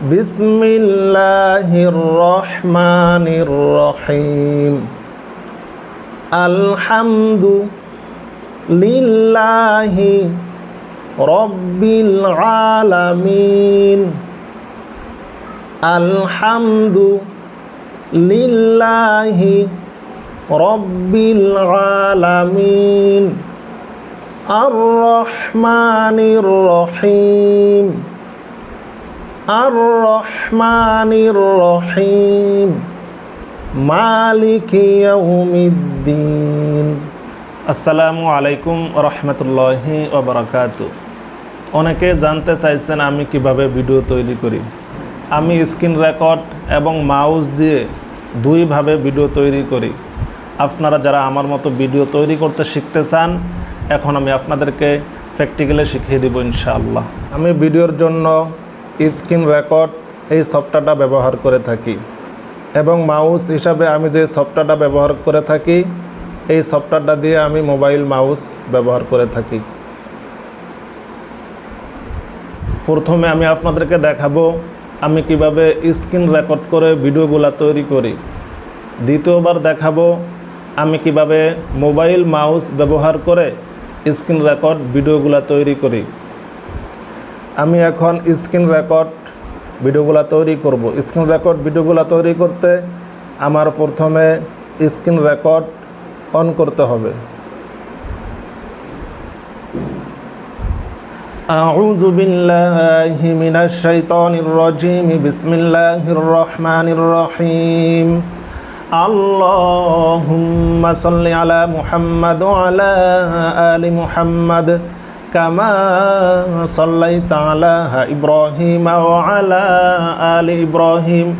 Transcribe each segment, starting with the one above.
বিসমিল্লাহির রহমানির রহিম। আলহামদু লিল্লাহি রব্বিল আলামিন। আলহামদু লিল্লাহি রব্বিল আলামিন। আর রহমানির রহিম। আর আসসালামু আলাইকুম রহমতুল্লাহি ওবরাকাত অনেকে জানতে চাইছেন আমি কীভাবে ভিডিও তৈরি করি। আমি স্ক্রিন রেকর্ড এবং মাউস দিয়ে দুইভাবে ভিডিও তৈরি করি। আপনারা যারা আমার মতো ভিডিও তৈরি করতে শিখতে চান, এখন আমি আপনাদেরকে প্র্যাকটিক্যালে শিখিয়ে দেবো ইনশাআল্লাহ। আমি ভিডিওর জন্য স্ক্রিন রেকর্ড এই সফটওয়্যারটা ব্যবহার করে থাকি। এবং মাউস হিসাবে আমি যে সফটওয়্যারটা ব্যবহার করে থাকি, এই সফটওয়্যারটা দিয়ে আমি মোবাইল মাউস ব্যবহার করে থাকি। প্রথমে আমি আপনাদেরকে দেখাবো আমি কীভাবে স্ক্রিন রেকর্ড করে ভিডিওগুলো তৈরি করি। দ্বিতীয়বার দেখাবো আমি কীভাবে মোবাইল মাউস ব্যবহার করে স্ক্রিন রেকর্ড ভিডিওগুলো তৈরি করি। আমি এখন স্ক্রিন রেকর্ড ভিডিওগুলো তৈরি করব স্ক্রিন রেকর্ড ভিডিওগুলো তৈরি করতে আমার প্রথমে স্ক্রিন রেকর্ড অন করতে হবে أعوذ بالله من الشيطان الرجيم بسم الله الرحمن الرحيم اللهم صل على محمد وعلى آل محمد كما صليت على إبراهيم وعلى آل إبراهيم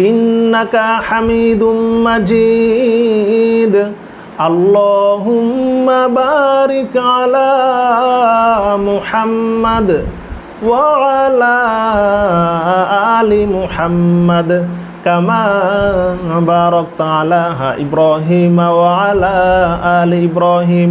إنك حميد مجيد اللهم بارك على محمد وعلى آل محمد كما باركت على إبراهيم وعلى آل إبراهيم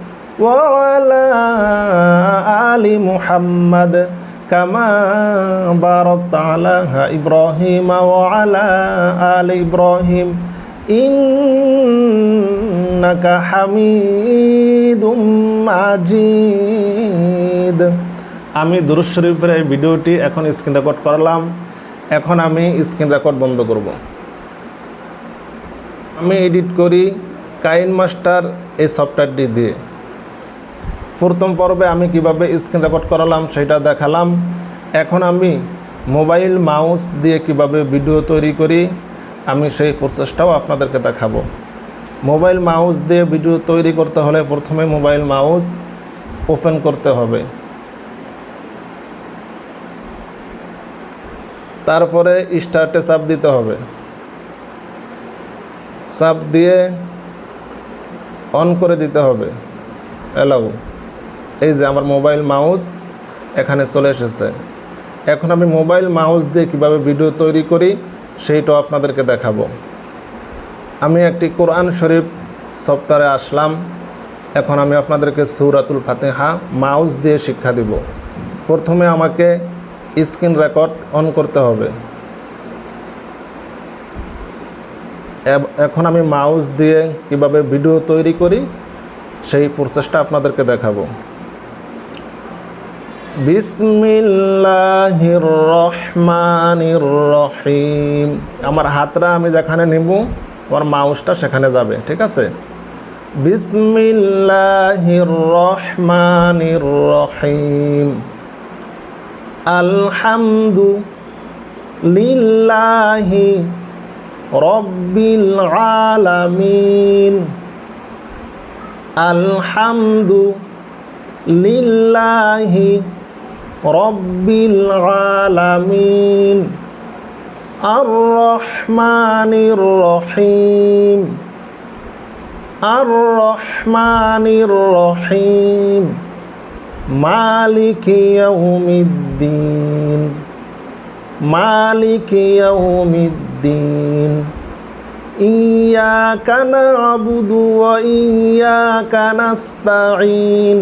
وعلى آل محمد كما باركت على إبراهيم وعلى آل إبراهيم إنك حميد مجيد আমি দুরুজ শরীফের এই ভিডিওটি এখন স্ক্রিন রেকর্ড করলাম এখন আমি স্ক্রিন রেকর্ড বন্ধ করব আমি এডিট করি কাইন মাস্টার এই সফটওয়্যারটি দিয়ে প্রথম পর্বে আমি কীভাবে স্ক্রিন রেকর্ড করালাম সেটা দেখালাম। এখন আমি মোবাইল মাউস দিয়ে কীভাবে ভিডিও তৈরি করি, আমি সেই প্রসেসটাও আপনাদেরকে দেখাবো। মোবাইল মাউস দিয়ে ভিডিও তৈরি করতে হলে প্রথমে মোবাইল মাউস ওপেন করতে হবে। তারপরে স্টার্টে চাপ দিতে হবে। চাপ দিয়ে অন করে দিতে হবে। অ্যালাউ এই যে আমার মোবাইল মাউস এখানে চলে এসেছে। এখন আমি মোবাইল মাউস দিয়ে কীভাবে ভিডিও তৈরি করি সেইটাও আপনাদেরকে দেখাবো। আমি একটি কোরআন শরীফ সফটওয়্যারে আসলাম। এখন আমি আপনাদেরকে সৌরাতুল ফাতেহা মাউস দিয়ে শিক্ষা দিব। প্রথমে আমাকে স্ক্রিন রেকর্ড অন করতে হবে। এখন আমি মাউস দিয়ে কীভাবে ভিডিও তৈরি করি সেই প্রসেসটা আপনাদেরকে দেখাবো। বিসমিল্লাহির রহমানির রহিম আমার হাতটা আমি যেখানে নিব, আমার মাউসটা সেখানে যাবে, ঠিক আছে? বিসমিল্লাহির রহমানির রহিম আলহামদু লিল্লাহি রব্বিল আলামিন। আলহামদু লিল্লাহি রব্বিল আলামিন আর রহমানির রহিম আর রহমানির রহিম মালিক ইয়াউমিদ্দিন ইয়া কানা আবুদু ইয়া কানাস্তাঈন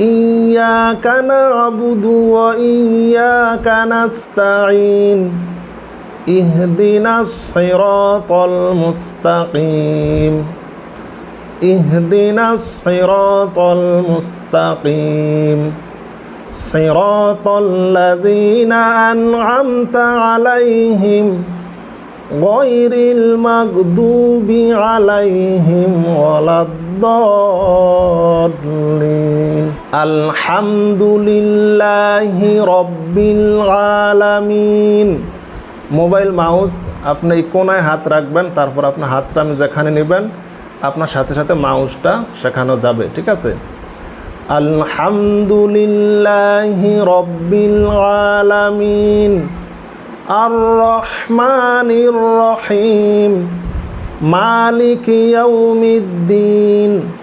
إياك نعبد وإياك نستعين اهدنا الصراط المستقيم اهدنا الصراط المستقيم صراط الذين أنعمت عليهم غير المغضوب عليهم ولا الضالين আলহামদুলিল্লাহ রব্বিল আলামিন। মোবাইল, মাউস, আপনি এই কোনায় হাত রাখবেন, তারপর আপনার হাতটা আমি যেখানে নেবেন, আপনার সাথে সাথে মাউসটা শেখানো যাবে, ঠিক আছে? আলহামদুলিল্লাহ রব্বিল আলামিন। আর রহমানির রহিম। মালিক ইয়াউমিদ্দিন।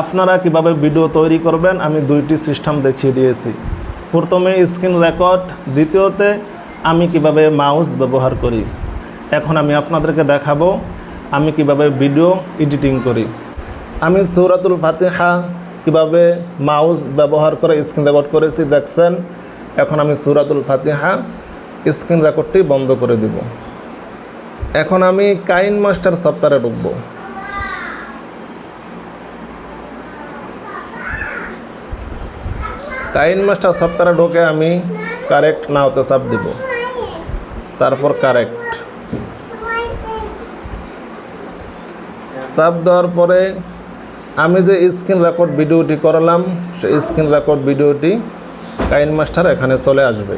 আপনারা কীভাবে ভিডিও তৈরি করবেন, আমি দুইটি সিস্টেম দেখিয়ে দিয়েছি। প্রথমে স্ক্রিন রেকর্ড, দ্বিতীয়তে আমি কীভাবে মাউস ব্যবহার করি। এখন আমি আপনাদেরকে দেখাবো আমি কীভাবে ভিডিও এডিটিং করি। আমি সৌরাতুল ফাতিহা কীভাবে মাউস ব্যবহার করে স্ক্রিন রেকর্ড করেছি, দেখছেন? এখন আমি সৌরাতুল ফাতিহা স্ক্রিন রেকর্ডটি বন্ধ করে দিব। এখন আমি কাইন মাস্টার সফটওয়্যারে ঢুকবো। কাইন মাস্টার সফটওয়্যারে ঢোকে আমি কারেক্ট নাওতে চাপ দিব। তারপর কারেক্ট চাপ দেওয়ার পরে আমি যে স্ক্রিন রেকর্ড ভিডিওটি করালাম সেই স্ক্রিন রেকর্ড ভিডিওটি কাইন মাস্টার এখানে চলে আসবে।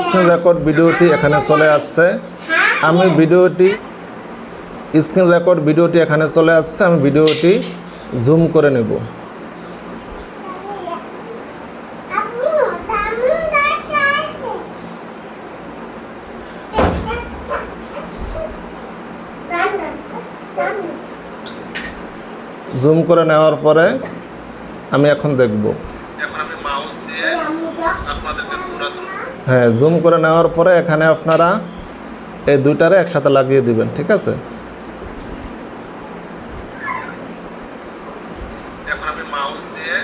স্ক্রিন রেকর্ড ভিডিওটি এখানে চলে আসছে। আমি ভিডিওটি স্ক্রিন রেকর্ড ভিডিওটি এখানে চলে আসছে আমি ভিডিওটি জুম করে নেব। জুম করে নেওয়ার পরে আমি এখন দেখব। হ্যাঁ জুম করে নেওয়ার পরে এখানে আপনারা এই দুইটারে একসাথে লাগিয়ে দিবেন ঠিক আছে এখন আমি মাউস দিয়ে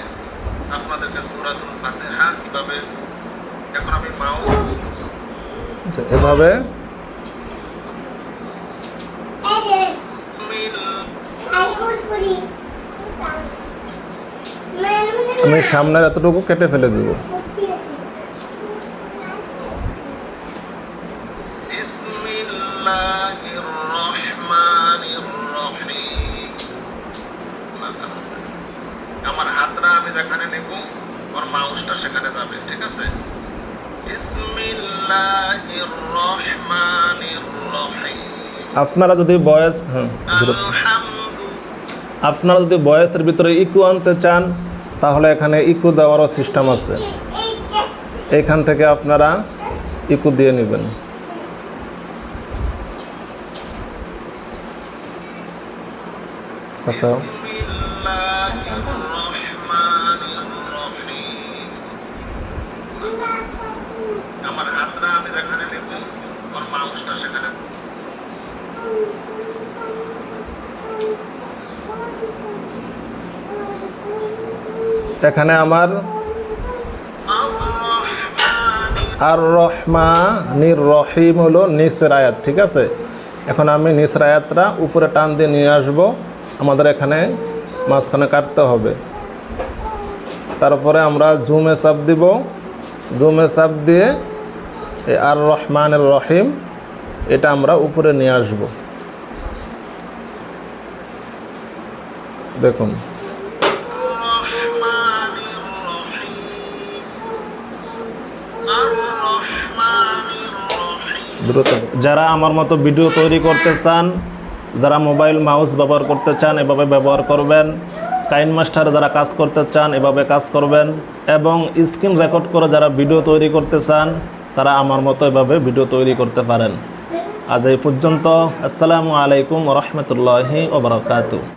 আপনাদেরকে সূরাতুল ফাতিহা কীভাবে এখন আমি মাউস এভাবে। আমি সামনের এতটুকু কেটে ফেলে দিব। আমার হাতটা আমি যেখানে নেব, ওর মাউসটা সেখানে যাবে, ঠিক আছে? আপনারা যদি বয়স হ্যাঁ আপনারা যদি বয়সের ভিতরে ইকু আনতে চান তাহলে এখানে ইকু দেওয়ারও সিস্টেম আছে। এখান থেকে আপনারা ইকু দিয়ে নেবেন। আচ্ছা আমার হাতটা আমি যেখানে নেব মাউসটা সেখানে? এখানে আমার আর রহমানির রহিম হলো নিসের আয়াত ঠিক আছে? এখন আমি নিসের উপরে টান দিয়ে নিয়ে আসব। আমাদের এখানে মাঝখানে কাটতে হবে। তারপরে আমরা জুমে চাপ দিব। জুমে চাপ দিয়ে আর রহমানের রহিম এটা আমরা উপরে নিয়ে আসব। দেখুন। দ্রুত। যারা আমার মতো ভিডিও তৈরি করতে চান, যারা মোবাইল, মাউস ব্যবহার করতে চান, এভাবে ব্যবহার করবেন। কাইন মাস্টার যারা কাজ করতে চান, এভাবে কাজ করবেন। এবং স্ক্রিন রেকর্ড করে যারা ভিডিও তৈরি করতে চান, তারা আমার মতো এভাবে ভিডিও তৈরি করতে পারেন। আজ এই পর্যন্ত। আসসালামু আলাইকুম রহমতুল্লাহি ওবরাকাতু